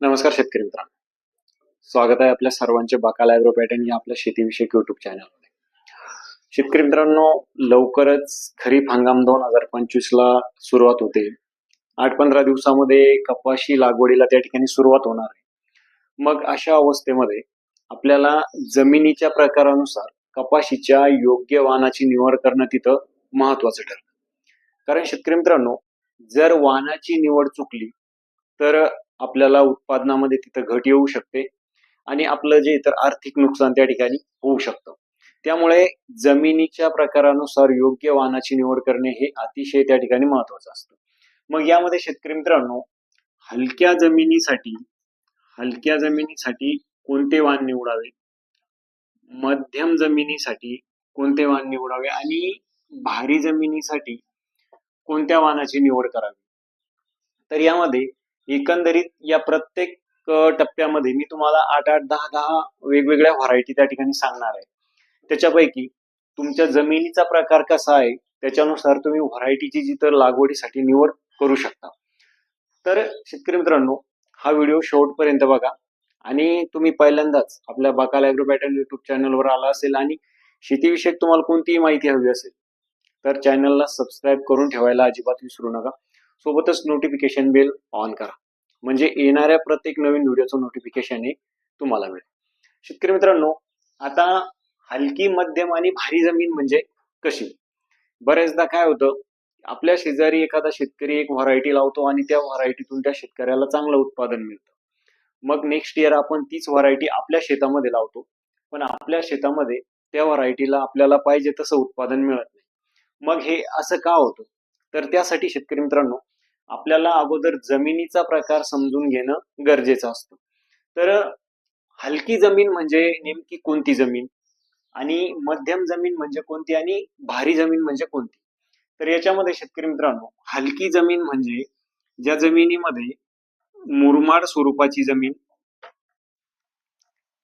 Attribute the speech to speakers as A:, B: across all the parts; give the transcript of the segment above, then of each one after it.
A: नमस्कार शेतकरी मित्रांनो. स्वागत आहे आपल्या सर्वांचे बाकाल ॲग्रो पॅटर्न या आपल्या शेतीविषयक युट्यूब चॅनलमध्ये शेतकरी मित्रांनो लवकरच खरीप हंगाम दोन हजार पंचवीस ला सुरुवात होते. आठ पंधरा दिवसामध्ये कपाशी लागवडीला त्या ठिकाणी सुरुवात होणार आहे. मग अशा अवस्थेमध्ये आपल्याला जमिनीच्या प्रकारानुसार कपाशीच्या योग्य वाहनाची निवड करणं तिथं महत्वाचं ठरतं. कारण शेतकरी मित्रांनो जर वाहनाची निवड चुकली तर आपल्याला उत्पादनामध्ये तिथं घट येऊ शकते आणि आपलं जे इतर आर्थिक नुकसान त्या ठिकाणी होऊ शकतं. त्यामुळे जमिनीच्या प्रकारानुसार योग्य वाहनाची निवड करणे हे अतिशय त्या ठिकाणी महत्वाचं असतं. मग यामध्ये शेतकरी मित्रांनो हलक्या जमिनीसाठी हलक्या जमिनीसाठी कोणते वाहन निवडावे? मध्यम जमिनीसाठी कोणते वाहन निवडावे? आणि भारी जमिनीसाठी कोणत्या वाहनाची निवड करावी? तर यामध्ये एकंदरीत या प्रत्येक टप्प्यामध्ये मी तुम्हाला आठ आठ दहा दहा वेगवेगळ्या व्हरायटी त्या ठिकाणी सांगणार आहे. त्याच्यापैकी तुमच्या जमिनीचा प्रकार कसा आहे त्याच्यानुसार तुम्ही व्हरायटीची जी तर लागवडीसाठी निवड करू शकता. तर शेतकरी मित्रांनो हा व्हिडिओ शेवटपर्यंत बघा आणि तुम्ही पहिल्यांदाच आपल्या बाकाल ॲग्रो पॅटर्न युट्यूब चॅनलवर आला असेल आणि शेतीविषयक तुम्हाला कोणतीही माहिती हवी असेल तर चॅनलला सबस्क्राईब करून ठेवायला अजिबात विसरू नका. सोबतच नोटिफिकेशन बेल ऑन करा. म्हणजे येणाऱ्या प्रत्येक नवीन व्हिडिओचं नोटिफिकेशन हे तुम्हाला मिळेल. शेतकरी मित्रांनो आता हलकी मध्यम आणि भारी जमीन म्हणजे कशी? बऱ्याचदा काय होतं आपल्या शेजारी एखादा शेतकरी एक व्हरायटी लावतो आणि त्या व्हरायटीतून त्या शेतकऱ्याला चांगलं उत्पादन मिळतं. मग नेक्स्ट इयर आपण तीच व्हरायटी आपल्या शेतामध्ये लावतो पण आपल्या शेतामध्ये त्या व्हरायटीला आपल्याला पाहिजे तसं उत्पादन मिळत नाही. मग हे असं का होतं? तर त्यासाठी शेतकरी मित्रांनो आपल्याला अगोदर जमिनीचा प्रकार समजून घेणं गरजेचं असतं. तर हलकी जमीन म्हणजे नेमकी कोणती जमीन? आणि मध्यम जमीन म्हणजे कोणती? आणि भारी जमीन म्हणजे कोणती? तर याच्यामध्ये शेतकरी मित्रांनो हलकी जमीन म्हणजे ज्या जमिनीमध्ये मुरमाड स्वरूपाची जमीन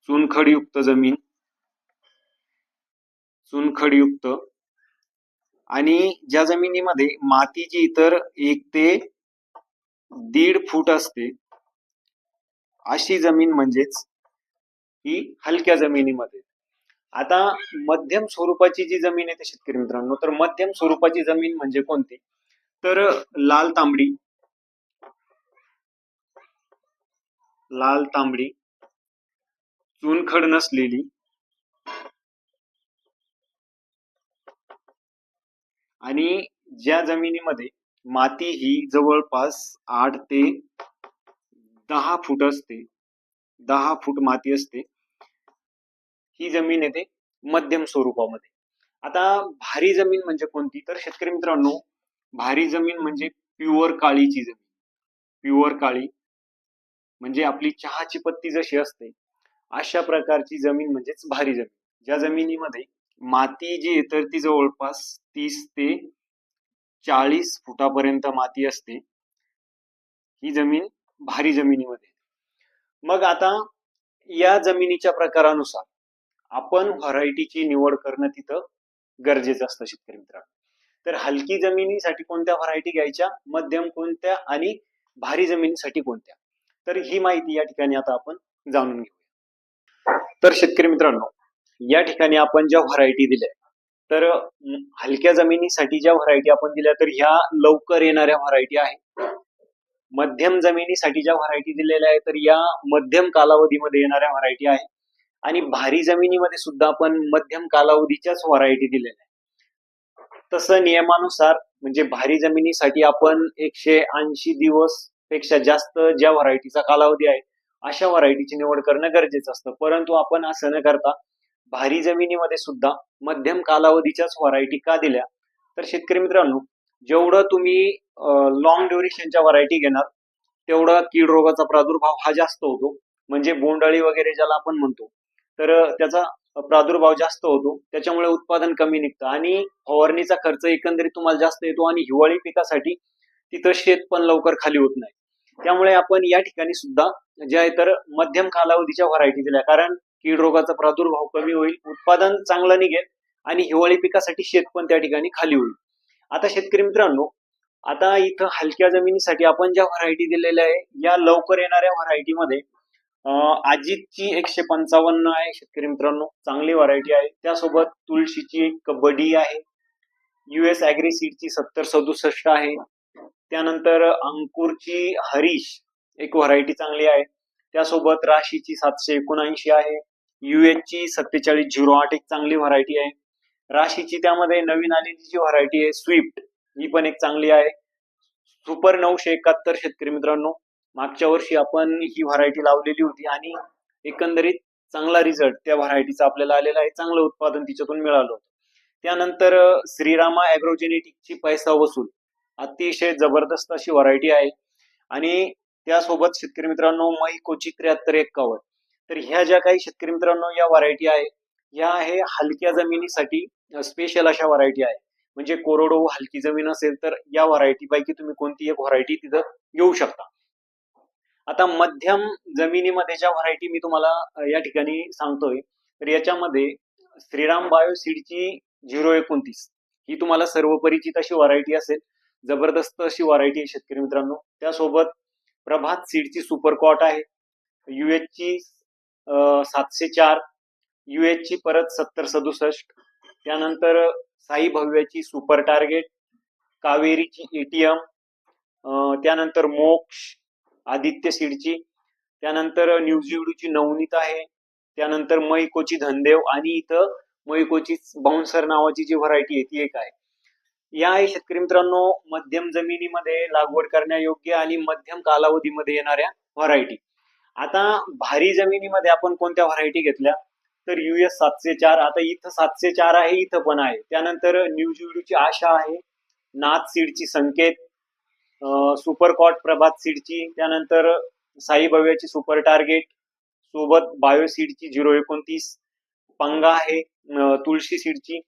A: चुनखडयुक्त जमीन चुनखडयुक्त आणि ज्या जमिनीमध्ये मातीची इतर एक ते दीड फूट असते अशी जमीन म्हणजेच ही हलक्या जमिनीमध्ये. आता मध्यम स्वरूपाची जी जमीन आहे ते शेतकरी मित्रांनो तर मध्यम स्वरूपाची जमीन म्हणजे कोणती? तर लाल तांबडी. लाल तांबडी. चुनखड नसलेली. आणि ज्या जमिनीमध्ये माती ही जवळपास आठ ते दहा फूट असते दहा फूट माती असते ही जमीन येते मध्यम स्वरूपामध्ये. आता भारी जमीन म्हणजे कोणती? तर शेतकरी मित्रांनो भारी जमीन म्हणजे प्युअर काळीची जमीन. प्युअर काळी म्हणजे आपली चहाची पत्ती जशी असते अशा प्रकारची जमीन म्हणजेच भारी जमीन. ज्या जमिनीमध्ये माती जी आहे तर ती जवळपास तीस ते चाळीस फुटापर्यंत माती असते. ही जमीन भारी जमिनीमध्ये. मग आता या जमिनीच्या प्रकारानुसार आपण व्हरायटीची निवड करणं तिथं गरजेचं असतं शेतकरी मित्रांनो. तर हलकी जमिनीसाठी कोणत्या व्हरायटी घ्यायच्या? मध्यम कोणत्या? आणि भारी जमिनीसाठी कोणत्या? तर ही माहिती या ठिकाणी आता आपण जाणून घेऊया. तर शेतकरी मित्रांनो या ठिकाणी आपण ज्या व्हरायटी दिल्या तर हलक्या जमिनीसाठी ज्या व्हरायटी आपण दिल्या तर ह्या लवकर येणाऱ्या व्हरायटी आहेत मध्यम जमिनीसाठी ज्या व्हरायटी दिलेल्या आहेत तर या मध्यम कालावधीमध्ये येणाऱ्या व्हरायटी आहेत आणि भारी जमिनीमध्ये सुद्धा आपण मध्यम कालावधीच्याच व्हरायटी दिलेल्या आहेत. तसं नियमानुसार म्हणजे भारी जमिनीसाठी आपण एकशे ऐंशी दिवसपेक्षा जास्त ज्या व्हरायटीचा कालावधी आहे अशा व्हरायटीची निवड करणं गरजेचं असतं. परंतु आपण असं न करता भारी जमिनीमध्ये सुद्धा मध्यम कालावधीच्याच व्हरायटी का दिल्या? तर शेतकरी मित्रांनो जेवढं तुम्ही लॉंग ड्युरेशनच्या व्हरायटी घेणार तेवढा कीड रोगाचा प्रादुर्भाव हा जास्त होतो. म्हणजे बोंडअळी वगैरे ज्याला आपण म्हणतो तर त्याचा प्रादुर्भाव जास्त होतो. त्याच्यामुळे उत्पादन कमी निघतं. आणि फवारणीचा खर्च एकंदरीत तुम्हाला जास्त येतो आणि हिवाळी पिकासाठी तिथं शेत पण लवकर खाली होत नाही. त्यामुळे आपण या ठिकाणी सुद्धा ज्या इतर मध्यम कालावधीच्या व्हरायटी दिल्या. कारण कीड रोगाचा प्रादुर्भाव कमी होईल उत्पादन चांगलं निघेल आणि हिवाळी पिकासाठी शेत पण त्या ठिकाणी खाली होईल. आता शेतकरी मित्रांनो आता इथं हलक्या जमिनीसाठी आपण ज्या व्हरायटी दिलेल्या आहे या लवकर येणाऱ्या व्हरायटीमध्ये अजितची एकशे पंचावन्न आहे शेतकरी मित्रांनो चांगली व्हरायटी आहे. त्यासोबत तुळशीची एक कबड्डी आहे युएस अॅग्री सत्तर सदुसष्ट आहे. त्यानंतर अंकुरची हरीश एक व्हरायटी चांगली आहे. त्यासोबत राशीची सातशे एकोणऐंशी आहे. ची सत्तेचाळीस झिरो आठ एक चांगली व्हरायटी आहे. राशीची त्यामध्ये नवीन आलेली जी व्हरायटी आहे स्विफ्ट ही पण एक चांगली आहे. सुपर नऊशे एकाहत्तर शेतकरी मित्रांनो मागच्या वर्षी आपण ही व्हरायटी लावलेली होती आणि एकंदरीत चांगला रिझल्ट त्या व्हरायटीचा आपल्याला आलेला आहे चांगलं उत्पादन तिच्यातून मिळालं होतं. त्यानंतर श्रीरामा अॅग्रोजेनेटिकची पैसा वसूल अतिशय जबरदस्त अशी व्हरायटी आहे. आणि त्यासोबत शेतकरी मित्रांनो महिकोची त्र्याहत्तर एक्कावन्न. तर ह्या ज्या काही शेतकरी मित्रांनो या व्हरायटी आहे ह्या आहे हलक्या जमिनीसाठी स्पेशल अशा व्हरायटी आहे. म्हणजे कोरडो हलकी जमीन असेल तर या व्हरायटी पैकी तुम्ही कोणती एक व्हरायटी तिथं घेऊ शकता. आता मध्यम जमिनीमध्ये ज्या व्हरायटी मी तुम्हाला या ठिकाणी सांगतोय तर याच्यामध्ये श्रीराम बायो सीडची झिरो एकोणतीस ही तुम्हाला सर्व परिचित अशी व्हरायटी असेल. जबरदस्त अशी व्हरायटी आहे शेतकरी मित्रांनो. त्यासोबत प्रभात सीडची सुपर कॉट आहे. US ची सातशे चार US ची परत सत्तर सदुसष्ट त्यानंतर साई भव्याची सुपर टार्गेट कावेरीची एटीएम त्यानंतर मोक्ष आदित्य सीडची त्यानंतर न्यूझिवडूची नवनीत आहे त्यानंतर मैकोची धनदेव आणि इथं मैकोची बाउन्सर नावाची जी व्हरायटी आहे ती एक आहे. या आहे शेतकरी मित्रांनो मध्यम जमिनीमध्ये लागवड करण्यायोग्य आणि मध्यम कालावधीमध्ये येणाऱ्या व्हरायटी आता भारी जमिनीमध्ये आपण कोणत्या व्हरायटी घेतल्या? तर युएस सातशे चार आता इथं सातशे चार आहे इथं पण आहे. त्यानंतर न्यूझिवडूची आशा आहे नाथ सीडची संकेत सुपर कॉट प्रभात सीडची त्यानंतर साई भव्याची सुपर टार्गेट सोबत बायो सीडची झिरो एकोणतीस पंगा आहे तुळशी सीडची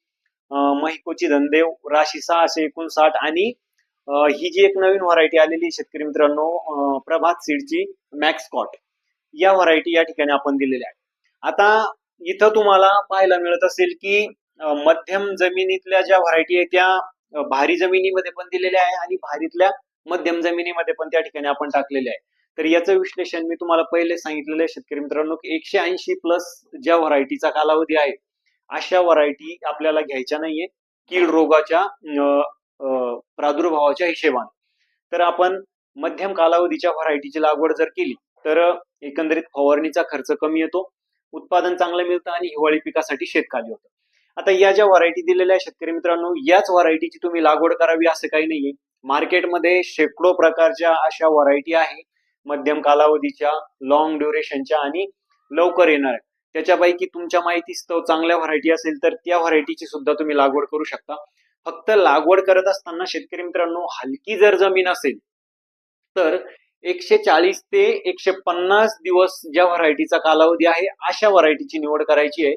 A: महिकोची धनदेव राशी सहाशे एकोणसाठ आणि ही जी एक नवीन व्हरायटी आलेली आहे शेतकरी मित्रांनो प्रभात सीडची मॅक्स कॉट या व्हरायटी या ठिकाणी आपण दिलेल्या आहेत. आता इथं तुम्हाला पाहायला मिळत असेल की मध्यम जमिनीतल्या ज्या व्हरायटी आहेत त्या भारी जमिनीमध्ये पण दिलेल्या आहे आणि भारीतल्या मध्यम जमिनीमध्ये पण त्या ठिकाणी आपण टाकलेले आहे तर याचं विश्लेषण मी तुम्हाला पहिले सांगितलेलं आहे शेतकरी मित्रांनो एकशे ऐंशी प्लस ज्या व्हरायटीचा कालावधी आहे अशा व्हरायटी आपल्याला घ्यायच्या नाहीये. कीड रोगाच्या प्रादुर्भावाच्या हिशेबाने. तर आपण मध्यम कालावधीच्या व्हरायटीची लागवड जर केली तर एकंदरीत फवारणीचा खर्च कमी येतो उत्पादन चांगलं मिळतं आणि हिवाळी पिकासाठी शेतखाली होतं. आता या ज्या व्हरायटी दिलेल्या शेतकरी मित्रांनो याच व्हरायटीची तुम्ही लागवड करावी असं काही नाहीये. मार्केटमध्ये शेकडो प्रकारच्या अशा व्हरायटी आहे मध्यम कालावधीच्या लॉंग ड्युरेशनच्या आणि लवकर येणार त्याच्यापैकी तुमच्या माहितीस्तव चांगल्या व्हरायटी असेल तर त्या व्हरायटीची सुद्धा तुम्ही लागवड करू शकता. फक्त लागवड करत असताना शेतकरी मित्रांनो हलकी जर जमीन असेल तर एकशे चाळीस ते एकशे पन्नास दिवस ज्या व्हरायटीचा कालावधी आहे अशा व्हरायटीची निवड करायची आहे.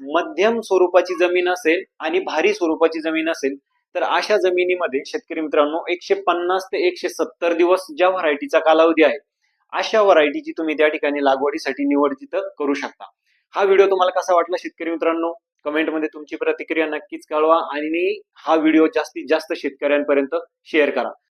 A: मध्यम स्वरूपाची जमीन असेल आणि भारी स्वरूपाची जमीन असेल तर अशा जमिनीमध्ये शेतकरी मित्रांनो एकशे पन्नास ते एकशे सत्तर दिवस ज्या व्हरायटीचा कालावधी आहे अशा व्हरायटीची तुम्ही त्या ठिकाणी लागवडीसाठी निवड तिथं करू शकता. हा व्हिडिओ तुम्हाला कसा वाटला शेतकरी मित्रांनो? कमेंटमध्ये तुमची प्रतिक्रिया नक्कीच कळवा आणि हा व्हिडिओ जास्तीत जास्त शेतकऱ्यांपर्यंत शेअर करा.